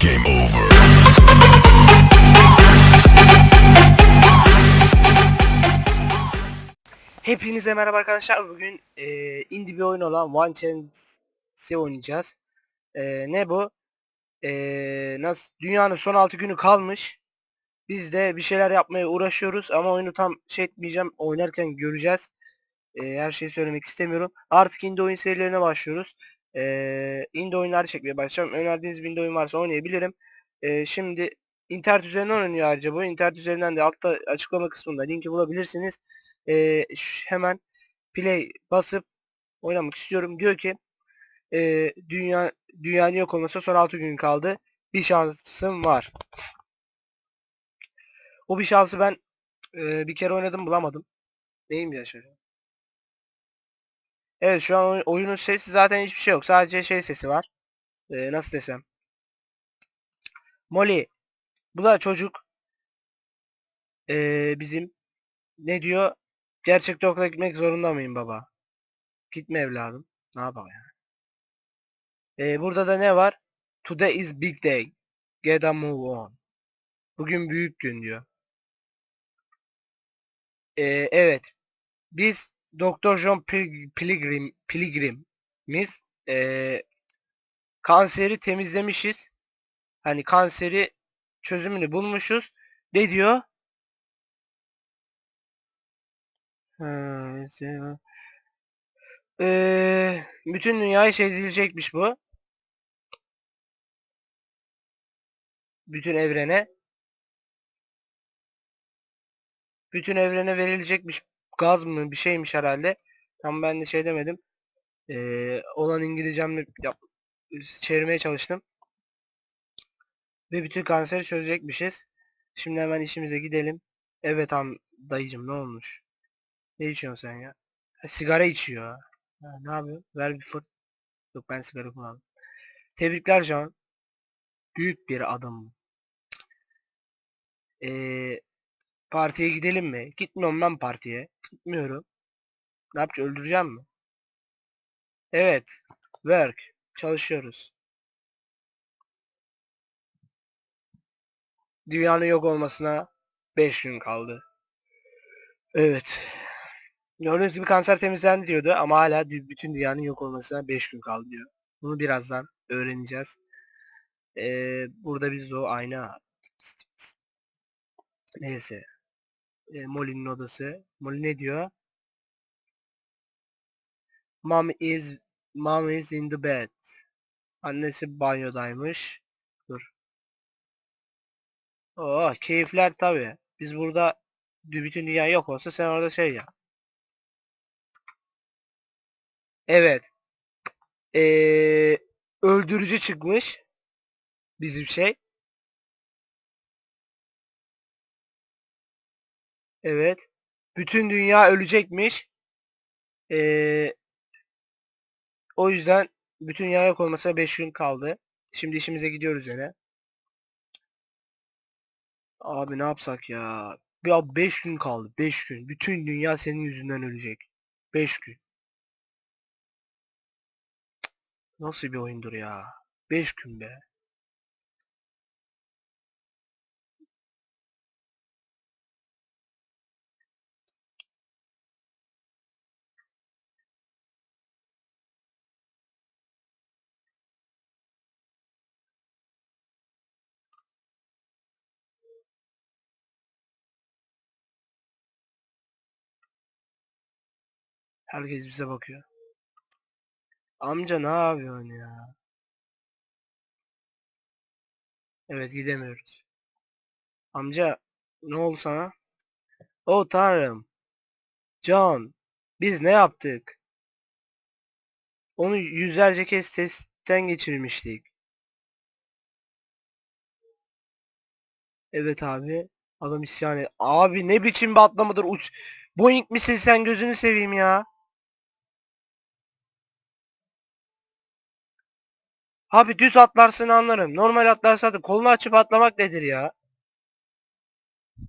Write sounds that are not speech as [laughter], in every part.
Game over. Hepinize merhaba arkadaşlar. Bugün eee indie bir oyun olan One Chance'i oynayacağız. Eee, ne bu? Eee, nasıl? Dünyanın son 6 günü kalmış. Biz de bir şeyler yapmaya uğraşıyoruz ama oyunu tam şey etmeyeceğim. Oynarken göreceğiz. Eee, her şeyi söylemek istemiyorum. Artık indie oyun serilerine başlıyoruz. Eee indie oyunlar çekmeye başlayacağım. Önerdiğiniz bir indie oyun varsa oynayabilirim. Eee, şimdi internet üzerinden oynanıyor ayrıca bu. İnternet üzerinden de altta açıklama kısmında linki bulabilirsiniz. Şu- hemen play basıp oynamak istiyorum. Diyor ki eee, dünya dünyanın yok olmasına son 6 gün kaldı. Bir şansım var. O bir şansı ben eee, bir kere oynadım bulamadım. Neyim ya şöyle. Evet şu an oy- oyunun sesi zaten hiçbir şey yok. Sadece şey sesi var. Eee, nasıl desem. Molly. Bu da çocuk. Eee, bizim ne diyor? Gerçekte okula gitmek zorunda mıyım baba? Gitme evladım. Ne yapalım ya? Ee, burada da ne var? Today is big day. Get a move on. Bugün büyük gün diyor. Ee, evet. Biz Dr. John Pil- Pilgrim Pilgrim'iz. Ee, kanseri temizlemişiz. Hani kanseri çözümünü bulmuşuz. Ne diyor? Ee, bütün dünyaya şey edilecekmiş bu. Bütün evrene. Bütün evrene verilecekmiş gaz mı bir şeymiş herhalde. Tam ben de şey demedim. Ee, olan İngilizcemle yap, çevirmeye çalıştım. Ve bütün kanseri çözecekmişiz. Şimdi hemen işimize gidelim. Evet am dayıcım ne olmuş? Ne içiyorsun sen ya? Ha, sigara içiyor. ha. Ne yapıyor? Ver bir fırt. Yok ben sigara kullandım. Tebrikler Can. Büyük bir adım. Ee, partiye gidelim mi? Gitmiyorum ben partiye. Gitmiyorum. Ne yapacağız? Öldüreceğim mi? Evet. Work. Çalışıyoruz. Dünyanın yok olmasına 5 gün kaldı. Evet. Gördüğünüz gibi kanser temizlendi diyordu ama hala bütün dünyanın yok olmasına 5 gün kaldı diyor. Bunu birazdan öğreneceğiz. Ee, burada biz o ayna. Neyse. Ee, Molly'nin odası. Molly ne diyor? Mom is Mom is in the bed. Annesi banyodaymış. Dur. Oo, keyifler tabii. Biz burada bütün dünya yok olsa sen orada şey ya. Evet. Ee, öldürücü çıkmış. Bizim şey. Evet. Bütün dünya ölecekmiş. Ee, o yüzden bütün dünya yok olmasına 5 gün kaldı. Şimdi işimize gidiyoruz yine. Abi ne yapsak ya? Ya 5 gün kaldı. 5 gün. Bütün dünya senin yüzünden ölecek. 5 gün. Nasıl bir oyundur ya? 5 gün be. Herkes bize bakıyor. Amca ne yapıyorsun ya? Evet gidemiyoruz. Amca ne oldu sana? Oh tanrım. John biz ne yaptık? Onu yüzlerce kez testten geçirmiştik. Evet abi. Adam isyan et. Abi ne biçim bir atlamadır uç. Boeing misin sen gözünü seveyim ya. Abi düz atlarsın anlarım. Normal atlarsa da kolunu açıp atlamak nedir ya?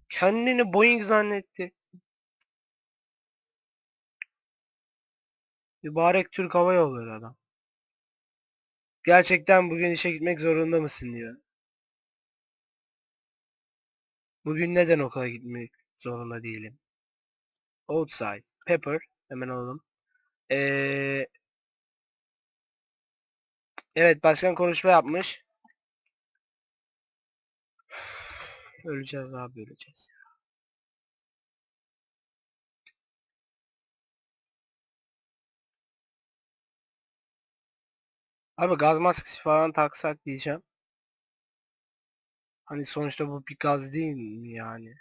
Kendini Boeing zannetti. Mübarek Türk Hava Yolları adam. Gerçekten bugün işe gitmek zorunda mısın diyor. Bugün neden okula gitmek zorunda değilim? Outside. Pepper. Hemen alalım. Ee, evet başkan konuşma yapmış. Öleceğiz abi öleceğiz. Abi gaz maskesi falan taksak diyeceğim. Hani sonuçta bu bir gaz değil mi yani?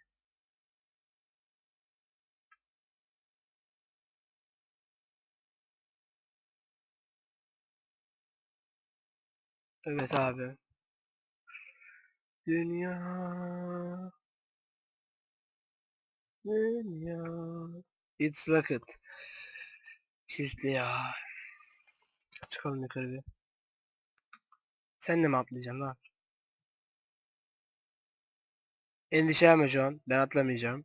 Evet abi. Dünya Dünya It's rocket. Kilitli ya. Çıkalım yukarı bir. Sen de mi atlayacaksın lan? Endişelenme John. Ben atlamayacağım.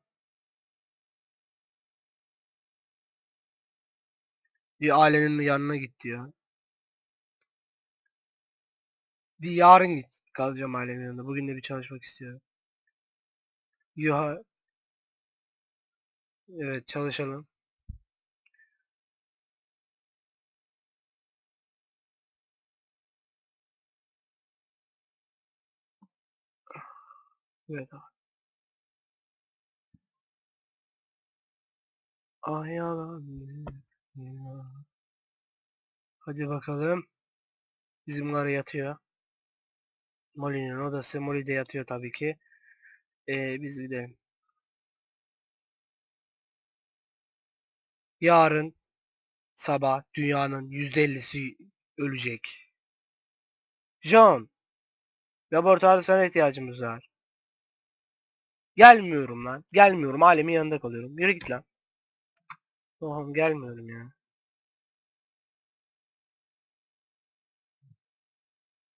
Bir ailenin yanına git diyor. Yarın git. Kalacağım ailemin yanında. Bugün de bir çalışmak istiyorum. Ya evet çalışalım. Evet abi. Ah. Hadi bakalım. Bizimler yatıyor. Molly'nin odası. Molly de yatıyor tabii ki. Ee, biz gidelim. Yarın sabah dünyanın %50'si ölecek. John. Laboratuvarda sana ihtiyacımız var. Gelmiyorum lan. Gelmiyorum. Alemin yanında kalıyorum. Yürü git lan. Oğlum gelmiyorum ya.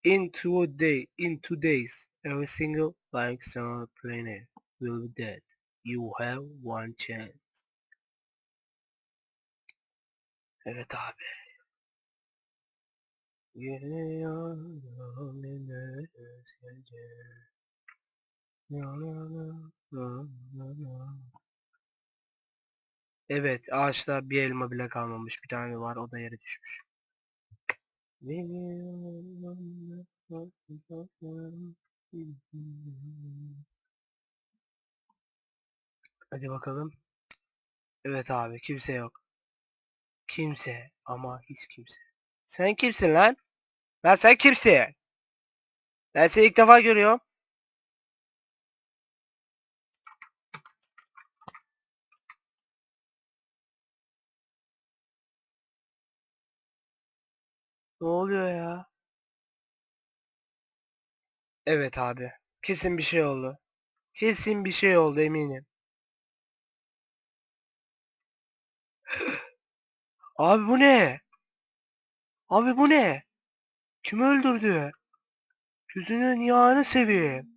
In two day, in two days, every single like on the planet will be dead. You have one chance. Evet abi. Evet ağaçta bir elma bile kalmamış. Bir tane var o da yere düşmüş. Hadi bakalım. Evet abi kimse yok. Kimse ama hiç kimse. Sen kimsin lan? Lan sen kimsin? Ben seni ilk defa görüyorum. Ne oluyor ya? Evet abi. Kesin bir şey oldu. Kesin bir şey oldu eminim. Abi bu ne? Abi bu ne? Kim öldürdü? Gözünün yağını seveyim.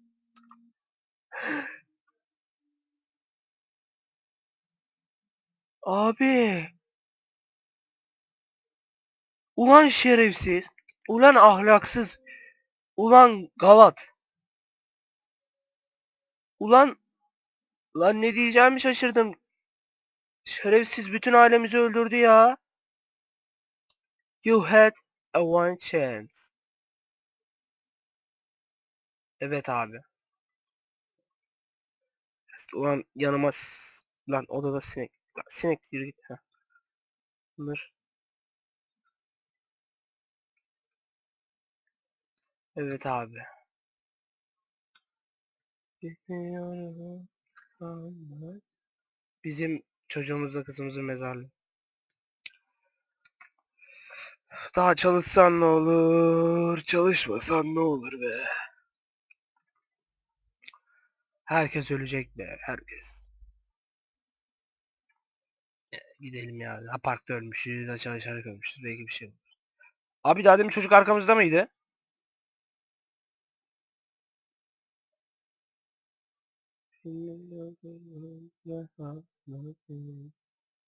Abi. Ulan şerefsiz. Ulan ahlaksız. Ulan gavat. Ulan. Lan ne diyeceğimi şaşırdım. Şerefsiz bütün ailemizi öldürdü ya. You had a one chance. Evet abi. Ulan yanıma lan odada sinek. Sinek yürü git. Heh. Evet abi. Bizim çocuğumuzla kızımızın mezarlığı. Daha çalışsan ne olur, çalışmasan ne olur be. Herkes ölecek be, herkes. E, Gidelim ya. Ha parkta ölmüşüz, ha çalışarak ölmüşüz. Belki bir şey olur. Abi daha demin çocuk arkamızda mıydı?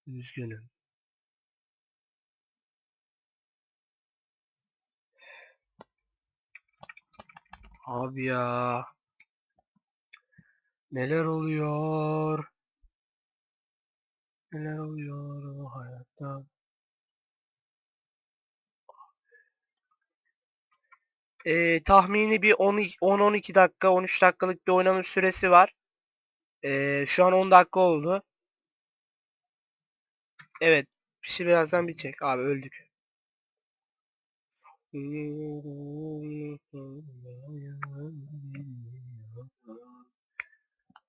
Üzgünüm. Abi ya. Neler oluyor? Neler oluyor bu hayatta? Ee, tahmini bir 10-12 dakika, 13 dakikalık bir oynama süresi var. Ee, şu an 10 dakika oldu. Evet. Şimdi birazdan bitecek. Abi öldük.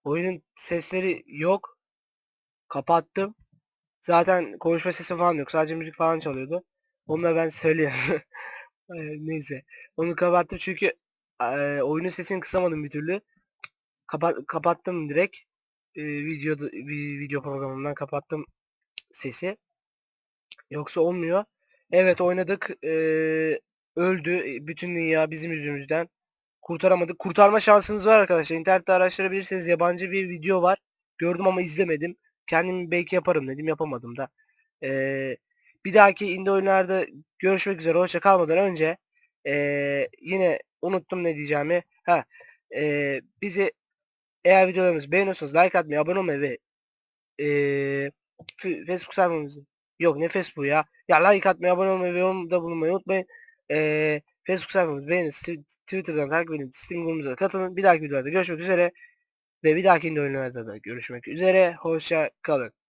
Oyunun sesleri yok. Kapattım. Zaten konuşma sesi falan yok. Sadece müzik falan çalıyordu. Onları ben söyleyeyim. [laughs] Neyse. Onu kapattım çünkü eee, oyunun sesini kısamadım bir türlü. Kapat kapattım direkt. Eee videoda vi- video programından kapattım sesi. Yoksa olmuyor. Evet oynadık. Eee, öldü. Bütün dünya bizim yüzümüzden. Kurtaramadık. Kurtarma şansınız var arkadaşlar. İnternette araştırabilirsiniz. Yabancı bir video var. Gördüm ama izlemedim. Kendim belki yaparım dedim. Yapamadım da. Eee, bir dahaki indie oyunlarda görüşmek üzere. Hoşça kalmadan önce eee, yine unuttum ne diyeceğimi. Ha, eee, bizi eğer videolarımızı beğeniyorsanız like atmayı, abone olmayı ve eee, f- Facebook sayfamızı yok ne Facebook ya. Ya like atmayı, abone olmayı ve yorumda bulunmayı unutmayın. Eee, Facebook sayfamızı beğenin, Twi- Twitter'dan takip edin, Steam grubumuza katılın. Bir dahaki videolarda görüşmek üzere ve bir dahaki oyunlarda da görüşmek üzere. Hoşça kalın.